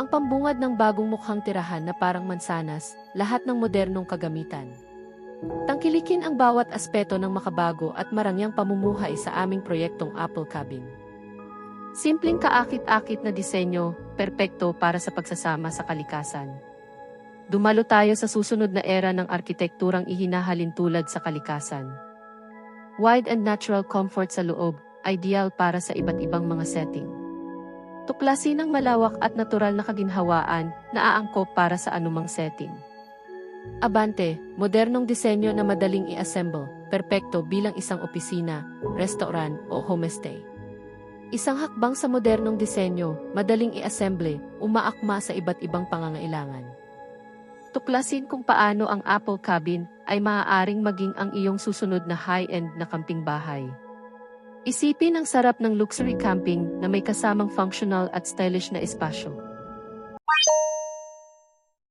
Ang pambungad ng bagong mukhang tirahan na parang mansanas, lahat ng modernong kagamitan. Tangkilikin ang bawat aspeto ng makabago at marangyang pamumuhay sa aming proyektong Apple Cabin. Simpleng kaakit-akit na disenyo, perpekto para sa pagsasama sa kalikasan. Dumalo tayo sa susunod na era ng arkitekturang ihinahalin tulad sa kalikasan. Wide and natural comfort sa loob, ideal para sa iba't ibang mga setting. Tuklasin ang malawak at natural na kaginhawaan na aangkop para sa anumang setting. Abante, modernong disenyo na madaling i-assemble, perpekto bilang isang opisina, restaurant o homestay. Isang hakbang sa modernong disenyo, madaling i-assemble, umaakma sa iba't ibang pangangailangan. Tuklasin kung paano ang Apple Cabin ay maaaring maging ang iyong susunod na high-end na camping bahay. Isipin ang sarap ng luxury camping na may kasamang functional at stylish na espasyo.